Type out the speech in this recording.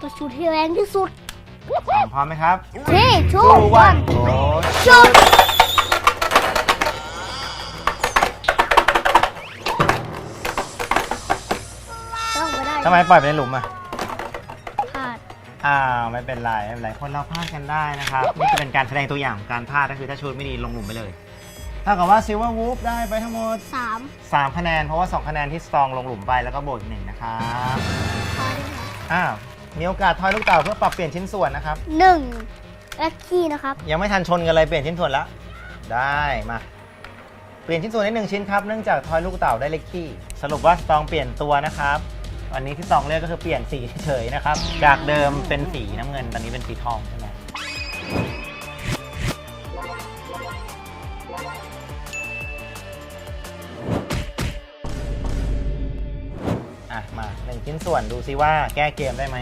ตัวชุดที่แรงที่สุดพร้อมไหมครับที่ชู two วัน one โอ้ชุดต้องไปได้ทำไมปล่อยไปในหลุมอะพลาดอ้าวไม่เป็นไรไม่เป็นไรคนเราพลาดกันได้นะครับนี่จะเป็นการแสดงตัวอย่างของการพลาดก็คือถ้าชุดไม่ดีลงหลุมไปเลยเท่ากับว่าซิลเวอร์วูฟได้ไปทั้งหมดสาม3คะแนน เพราะว่า 2 คะแนนที่สตรองลงหลุมไปแล้วก็โบวกอีกหนึ่งนะครับพอได้ไหมอ้าว มีโอกาสทอยลูกเต่าเพื่อปรับเปลี่ยนชิ้นส่วนนะครับ หนึ่งลัคกี้นะครับยังไม่ทันชนกันเลยเปลี่ยนชิ้นส่วนแล้วได้มาเปลี่ยนชิ้นส่วนได้หนึ่งชิ้นครับเนื่องจากทอยลูกเต่าได้เล็กที่สรุปว่าสตรองเปลี่ยนตัวนะครับวันนี้ที่สตรองเลือกก็คือเปลี่ยนสีเฉยๆนะครับจากเดิมเป็นสีน้ำเงินตอนนี้เป็นสีทองใช่ไหมอะมาหนึ่งชิ้นส่วนดูซิว่าแก้เกมได้ไหม